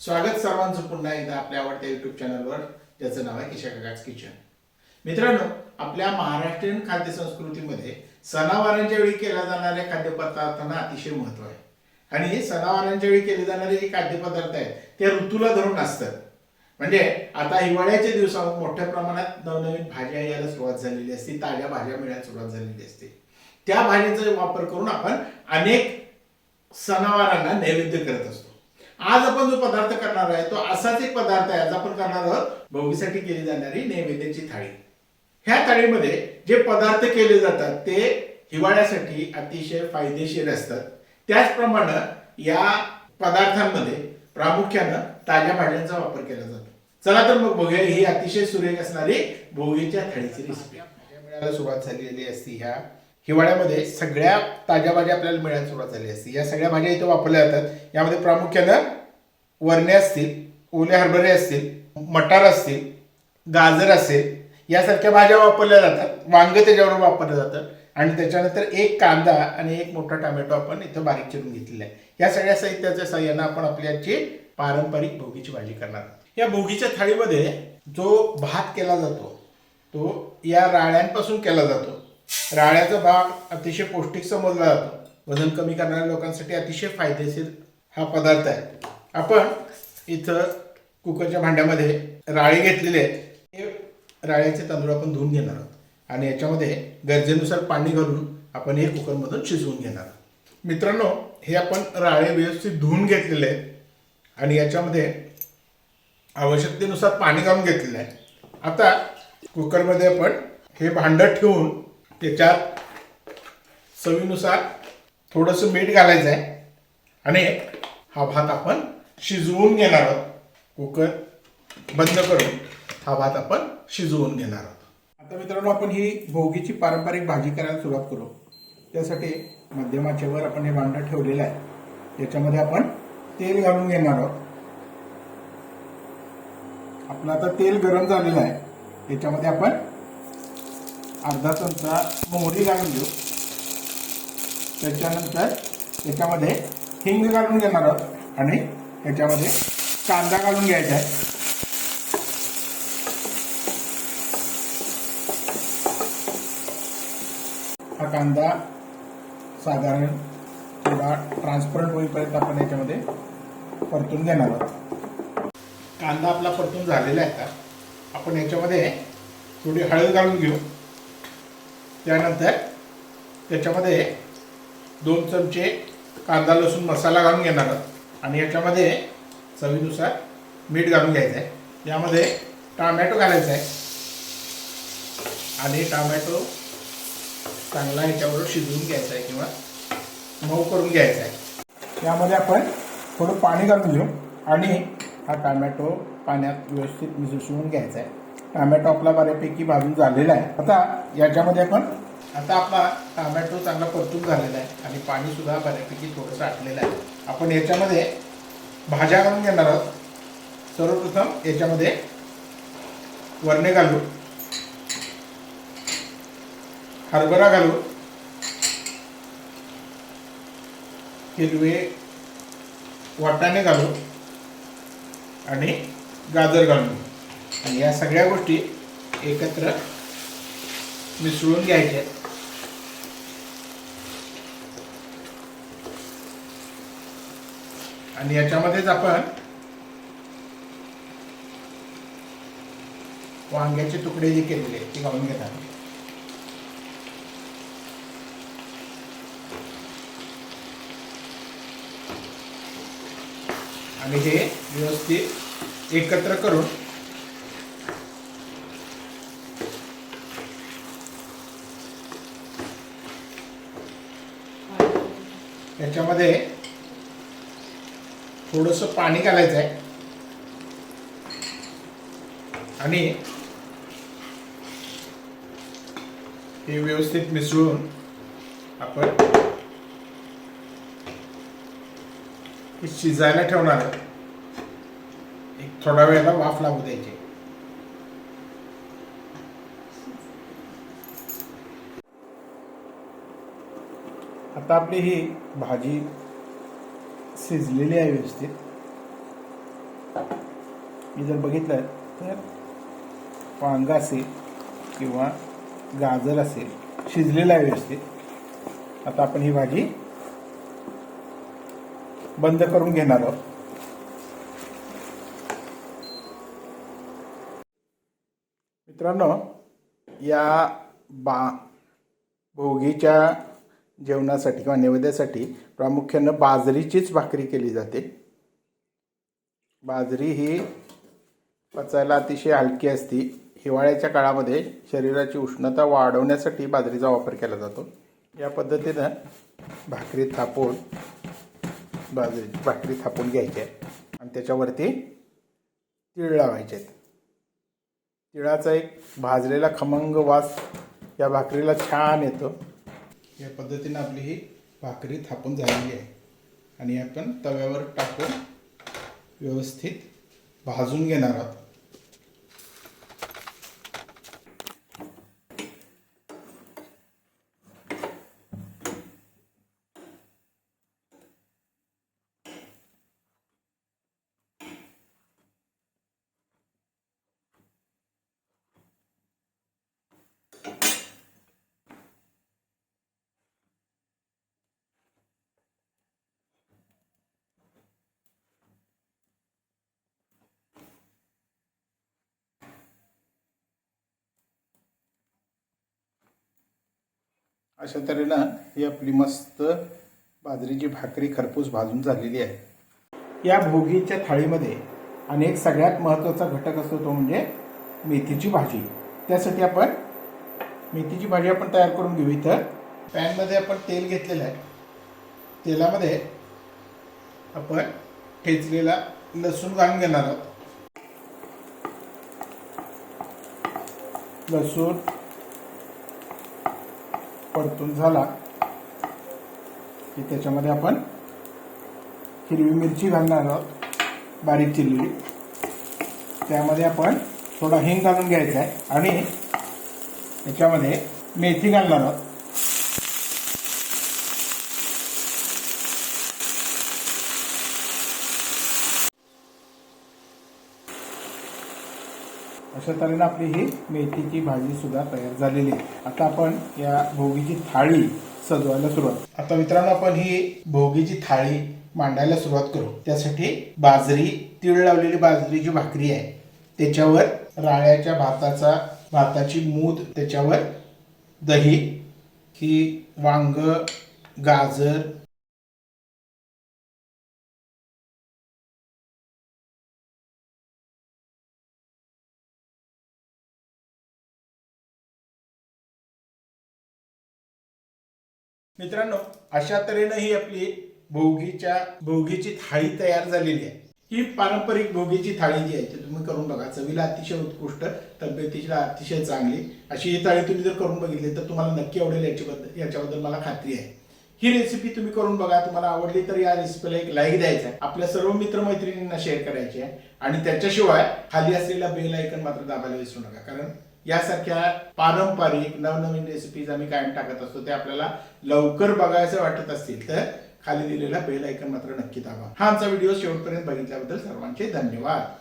स्वागत सर्वांचं पुन्हा एकदा आपल्या आवडत्या युट्यूब चॅनलवर ज्याचं नाव आहे किशा किचन. मित्रांनो आपल्या महाराष्ट्रीयन खाद्य संस्कृतीमध्ये सणावारांच्या वेळी केल्या जाणाऱ्या खाद्यपदार्थांना अतिशय महत्त्व आहे. आणि हे सणावारांच्या वेळी केले जाणारे जे खाद्यपदार्थ आहेत ते ऋतूला धरून असतात. म्हणजे आता हिवाळ्याच्या दिवसात मोठ्या प्रमाणात नवनवीन भाज्या यायला सुरुवात झालेली असते ताज्या भाज्या मिळायला सुरुवात झालेली असते. त्या भाज्यांचा वापर करून आपण अनेक सणावारांना नैवेद्य करत असतो. आज आपण जो पदार्थ करणार आहे तो असाच एक पदार्थ आहे आज आपण करणार आहोत भोगीसाठी केली जाणारी नैवेद्याची थाळी. ह्या थाळीमध्ये जे पदार्थ केले जातात ते हिवाळ्यासाठी अतिशय फायदेशीर असतात. त्याचप्रमाणे या पदार्थांमध्ये प्रामुख्यानं ताज्या भाज्यांचा वापर केला जातो. चला तर मग बघूया ही अतिशय सुरेख असणारी भोगीच्या थाळीची रेसिपी मिळायला सुरुवात झालेली असती ह्या. हिवाळ्यामध्ये सगळ्या ताज्या भाज्या आपल्याला मिळायला सुरुवात झाली असते. या सगळ्या भाज्या इथे वापरल्या जातात. यामध्ये प्रामुख्यानं वरणे असतील ओले हरभरे असतील मटार असतील गाजर असेल यासारख्या भाज्या वापरल्या जातात. वांग त्याच्यावर वापरलं जातं. आणि त्याच्यानंतर एक कांदा आणि एक मोठा टोमॅटो आपण इथं बारीक चिरून घेतलेला आहे. या सगळ्या साहित्याच्या सहाय्यानं आपण आपल्याची पारंपरिक भोगीची भाजी करणार या भोगीच्या थाळीमध्ये जो भात केला जातो तो या राळ्यांपासून केला जातो. राळ्याचा भाग अतिशय पौष्टिक समजला जातो. वजन कमी करणाऱ्या लोकांसाठी अतिशय फायदेशीर हा पदार्थ आहे. आपण इथं कुकरच्या भांड्यामध्ये राळे घेतलेले आहेत हे राळ्याचे तांदूळ आपण धुवून घेणार आहोत. आणि याच्यामध्ये गरजेनुसार पाणी घालून आपण हे कुकरमधून शिजवून घेणार आहोत. मित्रांनो हे आपण राळे व्यवस्थित धुवून घेतलेले आहेत. आणि याच्यामध्ये आवश्यकतेनुसार पाणी घालून घेतलेलं आहे. आता कुकरमध्ये आपण हे भांडं ठेवून त्याच्यात चवीनुसार थोडंसं मीठ घालायचं आहे आणि हा भात आपण शिजवून घेणार आहोत. कुकर बंद करून हा भात आपण शिजवून घेणार आहोत. आता मित्रांनो आपण ही भोगीची पारंपरिक भाजी करायला सुरुवात करू. त्यासाठी मध्यमाचेवर आपण हे भांडं ठेवलेलं आहे. याच्यामध्ये आपण तेल घालून घेणार आहोत. आपलं आता तेल गरम झालेलं आहे. याच्यामध्ये आपण अर्धा चमचा मोहरी घालून घेऊ. त्याच्यानंतर याच्यामध्ये हिंग घालून घेणार आहोत. आणि याच्यामध्ये कांदा घालून घ्यायचा आहे. हा कांदा साधारण थोडा ट्रान्सपरंट होईपर्यंत आपण याच्यामध्ये परतून घेणार आहोत. कांदा आपला परतून झालेला आहे आता. आपण याच्यामध्ये थोडी हळद घालून घेऊ. त्यानंतर त्याच्यामध्ये दोन चमचे कांदा लसूण मसाला घालून घेणार आहोत. आणि याच्यामध्ये चवीनुसार मीठ घालून घ्यायचं आहे यामध्ये टामॅटो घालायचा आहे आणि टामॅटो चांगला याच्यावर शिजवून घ्यायचा आहे किंवा मऊ करून घ्यायचा आहे यामध्ये आपण थोडं पाणी घालून घेऊ. आणि हा टामॅटो पाण्यात व्यवस्थित मिसळून घ्यायचा आहे टोमॅटो आपला बऱ्यापैकी भाजून झालेला आहे. आता याच्यामध्ये आपण आता आपला टोमॅटो चांगला परतून झालेला आहे आणि पाणी सुद्धा बऱ्यापैकी थोडंसं आटलेलं आहे. आपण याच्यामध्ये भाज्या घालून घेणार आहोत. सर्वप्रथम याच्यामध्ये वरणे घालू हरभरा घालू हिरवे वाटाणे घालू आणि गाजर घालू आणि या सगळ्या गोष्टी एकत्र मिसळून घ्यायच्या. आणि याच्यामध्येच आपण वांग्याचे तुकडे जे केलेले ते घालून घेतात आणि हे व्यवस्थित एकत्र करून याच्यामध्ये थोडंसं पाणी घालायचं आहे आणि हे व्यवस्थित मिसळून आपण हे शिजायला ठेवणार एक थोडा वेळेला वाफ लागू द्यायची. आता आपली ही भाजी शिजलेली आहे व्यवस्थित. मी जर बघितलं तर वांगा असेल किंवा गाजर असेल शिजलेलं आहे व्यवस्थित. आता आपण ही भाजी बंद करून घेणार आहोत. मित्रांनो या बा भोगीच्या जेवणासाठी किंवा नैवेद्यासाठी प्रामुख्यानं बाजरीचीच भाकरी केली जाते. बाजरी ही पचायला अतिशय हलकी असती. हिवाळ्याच्या काळामध्ये शरीराची उष्णता वाढवण्यासाठी बाजरीचा वापर केला जातो. या पद्धतीनं भाकरी थापून बाजरी भाकरी थापून घ्यायची आहे. आणि त्याच्यावरती तीळ लावायचे आहेत. तिळाचा एक भाजलेला खमंग वास या भाकरीला छान येतो. या पद्धतीनं आपली ही भाकरी थापून झालेली आहे. आणि आपण तव्यावर टाकून व्यवस्थित भाजून घेणार आहोत. अशा तऱ्हेनं ही आपली मस्त बाजरीची भाकरी खरपूस भाजून झालेली आहे. या भोगीच्या थाळीमध्ये अनेक सगळ्यात महत्त्वाचा घटक असतो तो म्हणजे मेथीची भाजी. त्यासाठी आपण मेथीची भाजी आपण तयार करून घेऊ इथं. पॅनमध्ये आपण तेल घेतलेलं आहे. तेलामध्ये आपण ठेचलेला लसूण घालून घेणार आहोत. लसूण परतून झाला की त्याच्यामध्ये आपण हिरवी मिरची घालणार आहोत बारीक चिरलेली. त्यामध्ये आपण थोडा हिंग घालून घ्यायचा आहे आणि याच्यामध्ये मेथी घालणार आहोत. अशा तऱ्हेनं आपली ही मेथीची भाजी सुद्धा तयार झालेली आहे. आता आपण या भोगीची थाळी सजवायला सुरुवात आता मित्रांनो आपण ही भोगीची थाळी मांडायला सुरुवात करू. त्यासाठी बाजरी तीळ लावलेली बाजरी जी भाकरी आहे त्याच्यावर राळ्याच्या भाताचा भाताची मूद त्याच्यावर दही ही वांग गाजर मित्रांनो अशा तऱ्हेनं ही आपली भोगीच्या भोगीची थाळी तयार झालेली आहे. ही पारंपरिक भोगीची थाळी जी आहे ती तुम्ही करून बघा. चवीला अतिशय उत्कृष्ट तब्येतीला अतिशय चांगली. अशी ही थाळी तुम्ही जर करून बघितली तर तुम्हाला नक्की आवडेल याच्याबद्दल याच्याबद्दल मला खात्री आहे. ही रेसिपी तुम्ही करून बघा. तुम्हाला आवडली तर या रेसिपीला एक लाईक द्यायचा आहे. आपल्या सर्व मित्रमैत्रिणींना शेअर करायची आहे. आणि त्याच्याशिवाय खाली असलेला बेल आयकन मात्र दाबायला विसरू नका. कारण यासारख्या पारंपरिक नवनवीन रेसिपीज आम्ही कायम टाकत असतो ते आपल्याला लवकर बघायचं वाटत असतील तर खाली दिलेला बेल आयकन मात्र नक्की दाबा. हा आमचा व्हिडिओ शेवटपर्यंत बघितल्याबद्दल सर्वांचे धन्यवाद.